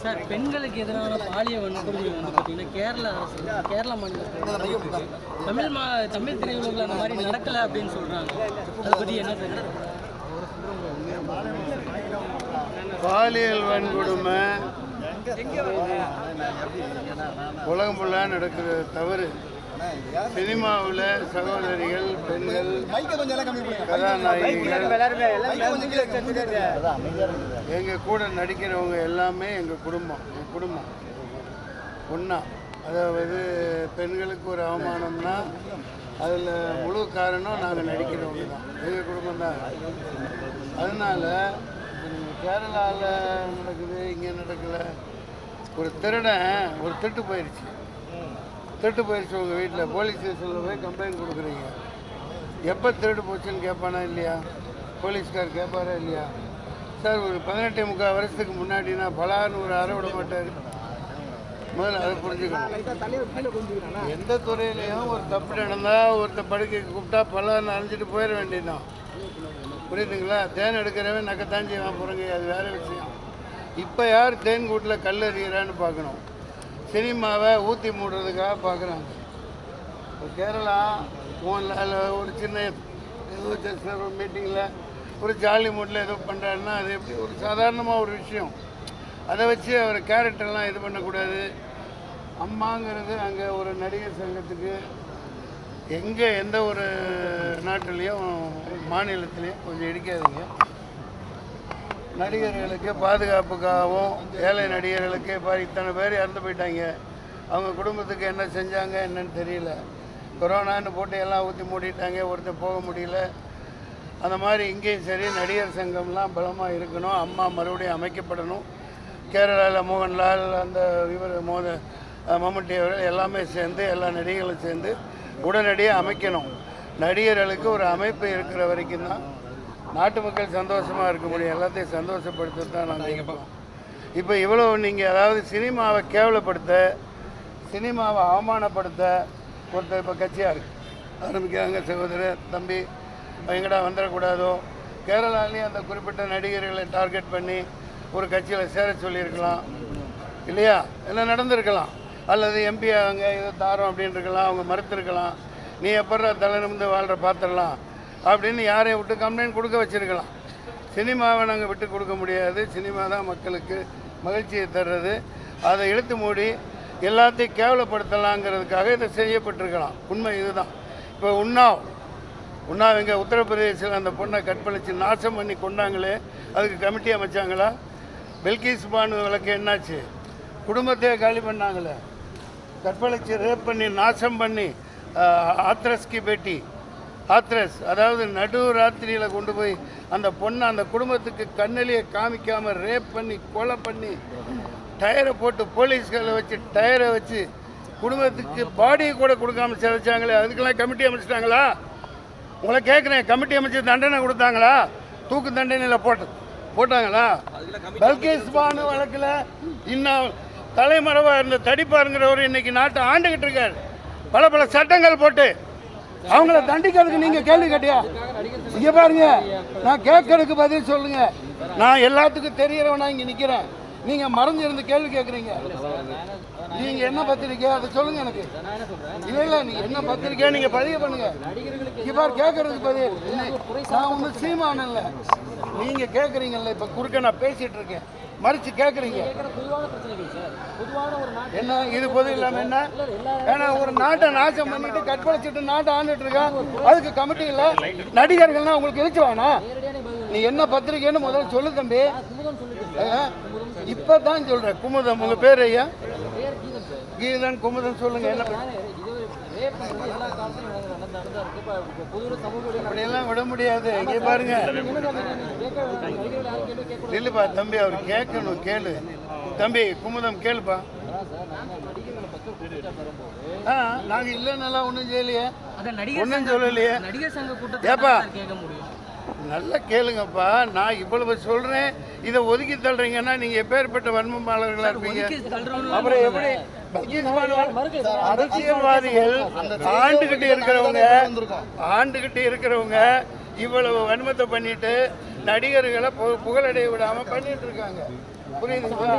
Sir பெண்களுக்கு எதிரான பாலியல் வன்கொடுமை வந்து பார்த்தீங்கன்னா கேரளா அரசு கேரளா மாநிலத்தில் தமிழ் மா தமிழ் திரையுலகில் அந்த மாதிரி நடக்கலை அப்படின்னு சொல்கிறாங்க அதை பற்றி என்ன பாலியல் வன்கொடுமை உலகம் ஃபுல்லாக நடக்கிற தவறு. சினிமாவில் சகோதரிகள் பெண்கள் கதாநாயகிகள். எங்கள் கூட நடிக்கிறவங்க எல்லாமே எங்கள் குடும்பம் எங்கள் குடும்பம். ஒன்றா அதாவது பெண்களுக்கு ஒரு அவமானம்னா அதில் முழு காரணம் நாங்கள் நடிக்கிறவங்க தான். எங்கள் குடும்பம் தான். அதனால் கேரளாவில் நடக்குது இங்கே நடக்கலை. ஒரு திருடன் ஒரு திட்டு போயிடுச்சு திருட்டு போயிடுச்சு உங்கள் வீட்டில் போலீஸ் ஸ்டேஷனில் போய் கம்ப்ளைண்ட் கொடுக்குறீங்க. எப்போ திருடு போச்சுன்னு கேட்பானா இல்லையா? போலீஸ்கார் கேட்பாரா இல்லையா? சார் ஒரு பதினெட்டு முக்கால் வருஷத்துக்கு முன்னாடினா பலான்னு ஒரு அரை விட மாட்டார். முதல்ல அதை புரிஞ்சுக்கணும். எந்த துறையிலையும் ஒரு தப்பு நடந்தால் ஒருத்தர் படுக்கைக்கு கூப்பிட்டா பலான்னு அரைஞ்சிட்டு போயிட வேண்டியதுதான். புரியுதுங்களா? தேன் எடுக்கிறவன் நக்கத்தான் செய்வான் போகிறங்க அது வேறு விஷயம். இப்போ யார் தேன் கூட்டில் கல் எறிகிறான்னு பார்க்கணும். சினிமாவை ஊற்றி மூடுறதுக்காக பார்க்குறாங்க. இப்போ கேரளா ஃபோனில் ஒரு சின்ன ஏதோ ஜஸ்ட் ஒரு மீட்டிங்கில் ஒரு ஜாலி மூட்டில் ஏதோ பண்ணுறாருன்னா அது எப்படி ஒரு சாதாரணமாக ஒரு விஷயம். அதை வச்சு அவர் கேரக்டர்லாம் இது பண்ணக்கூடாது. அம்மாங்கிறது அங்கே ஒரு நடிகர் சங்கத்துக்கு எங்கே எந்த ஒரு நாட்டிலையும் மாநிலத்திலையும் கொஞ்சம் இடிக்காதுங்க. நடிகர்களுக்கு பாதுகாப்புக்காகவும் ஏழை நடிகர்களுக்கு இப்போ இத்தனை பேர் இறந்து போயிட்டாங்க. அவங்க குடும்பத்துக்கு என்ன செஞ்சாங்க என்னன்னு தெரியல. கொரோனான்னு போட்டு எல்லாம் ஊற்றி மூடிட்டாங்க ஒருத்தர் போக முடியல. அந்த மாதிரி இங்கேயும் சரி நடிகர் சங்கம்லாம் பலமாக இருக்கணும். அம்மா மறுபடியும் அமைக்கப்படணும். கேரளாவில் மோகன்லால் அந்த இவர் மோத மம்முட்டி அவர்கள் எல்லாமே சேர்ந்து எல்லா நடிகர்களும் சேர்ந்து உடனடியாக அமைக்கணும். நடிகர்களுக்கு ஒரு அமைப்பு இருக்கிற வரைக்கும் தான் நாட்டு மக்கள் சந்தோஷமாக இருக்க முடியும் எல்லாத்தையும் சந்தோஷப்படுத்த தான் நாங்கள் இருக்கோம் இப்போ இவ்வளோ நீங்கள் அதாவது சினிமாவை கேவலப்படுத்த சினிமாவை அவமானப்படுத்த ஒருத்தர் இப்போ கட்சியாக இருக்கு. ஆரம்பிக்கிறாங்க சகோதரர் தம்பி எங்கடா வந்துடக்கூடாதோ? கேரளாலேயும் அந்த குறிப்பிட்ட நடிகர்களை டார்கெட் பண்ணி ஒரு கட்சியில் சேர சொல்லியிருக்கலாம். இல்லையா? எல்லாம் நடந்திருக்கலாம். அல்லது எம்பி அவங்க இதை தாரோம் அப்படின்னு இருக்கலாம் அவங்க மறுத்திருக்கலாம். நீ எப்பட்றா தலை நிமிந்து வாழ்கிற பார்த்துடலாம் அப்படின்னு யாரையும் விட்டு கம்ப்ளைண்ட் கொடுக்க வச்சுருக்கலாம். சினிமாவை நாங்கள் விட்டு கொடுக்க முடியாது. சினிமா தான் மக்களுக்கு மகிழ்ச்சியை தர்றது. அதை இழுத்து மூடி எல்லாத்தையும் கேவலப்படுத்தலாங்கிறதுக்காக இதை செய்யப்பட்டிருக்கலாம். உண்மை இதுதான். இப்போ உன்னாவ் உன்னாவ் இங்கே உத்தரப்பிரதேசில் அந்த பொண்ணை கற்பழித்து நாசம் பண்ணி கொண்டாங்களே அதுக்கு கமிட்டி அமைச்சாங்களா? பில்கிஸ் பானு வழக்கு என்னாச்சு? குடும்பத்தையே காலி பண்ணாங்களே. கற்பழித்து ரேப் பண்ணி நாசம் பண்ணி ஆத்ரஸ்கி பேட்டி. ஆத்ரஸ் அதாவது நடு ராத்திரியில் கொண்டு போய் அந்த பொண்ணை அந்த குடும்பத்துக்கு கண்ணிலேயே காமிக்காமல் ரேப் பண்ணி கொலை பண்ணி டயரை போட்டு போலீஸ்களை வச்சு டயரை வச்சு குடும்பத்துக்கு பாடியை கூட கொடுக்காம சிதைச்சாங்களே அதுக்கெல்லாம் கமிட்டி அமைச்சிட்டாங்களா? உங்களை கேட்குறேன் கமிட்டி அமைச்சு தண்டனை கொடுத்தாங்களா? தூக்கு தண்டனையில் போட்டு போட்டாங்களா? பல்கேஸ் பானு வழக்கில் இன்னும் தலைமறைவாக இருந்த தடிப்பாருங்கிறவர் இன்னைக்கு நாட்டை ஆண்டுகிட்டு இருக்காரு. பல பல சட்டங்கள் போட்டு அவங்கள தண்டிக்கிறதுக்கு நீங்க கேள்வி கேட்டியா? இங்க பாருங்க நான் கேட்கறதுக்கு பதில் சொல்லுங்க. நான் எல்லாத்துக்கும் தெரியறவனா இங்க நிக்கிறேன். நீங்க இருந்து கேள்வி கேட்குறீங்க. நீங்க என்ன பத்திரிக்கை? அதை சொல்லுங்க எனக்கு. இல்ல இல்ல நீங்க என்ன பத்திரிக்கை நீங்க பதிவு பண்ணுங்க. இங்க பாரு கேட்கறதுக்கு பதில். நான் ஒண்ணு சீமானன் இல்ல நீங்க கேட்குறீங்கல்ல இப்ப குறுக்க நான் பேசிட்டு இருக்கேன். மறிச்சு கேட்குறீங்க என்ன? இது பொது இல்லாம என்ன? ஏன்னா ஒரு நாட்டை நாசம் பண்ணிட்டு கற்பழிச்சிட்டு நாட்டை ஆண்டுட்டு இருக்கான் அதுக்கு கமிட்டி இல்ல. நடிகர்கள்னா உங்களுக்கு வேணா நீ என்ன பத்திரிக்கைன்னு முதல்ல சொல்லு தம்பி. ஆ? இப்பதான் சொல்றேன். குமுதம் உங்க பேர் ஐயா? கீதன் குமுதம் சொல்லுங்க. என்ன அப்படியெல்லாம் விட முடியாது. இங்கே பாருங்க. இல்லைப்பா தம்பி அவர் கேட்கணும் கேளு. தம்பி குமுதம் கேளுப்பா. ஆ நாங்கள் இல்லைன்னெல்லாம் ஒன்றும் செய்யலையே. ஒன்றும் சொல்லலையே. நடிகர் சங்க? சார் கேட்க முடியும்? நல்லா கேளுங்கப்பா. நான் இவ்வளவு சொல்றேன். இதை ஒதுக்கி தள்ளுறீங்கன்னா நீங்க எப்பேற்பட்ட வன்மமாளர்களா இருப்பீங்க? அப்புறம் எப்படி? அரசியல்வாதிகள் ஆண்டுகிட்டு இருக்கிறவங்க ஆண்டுகிட்டு இருக்கிறவங்க இவ்வளவு வன்மத்தை பண்ணிட்டு நடிகர்களை புகழடைய விடாம பண்ணிட்டு இருக்காங்க. புரியுதுங்களா?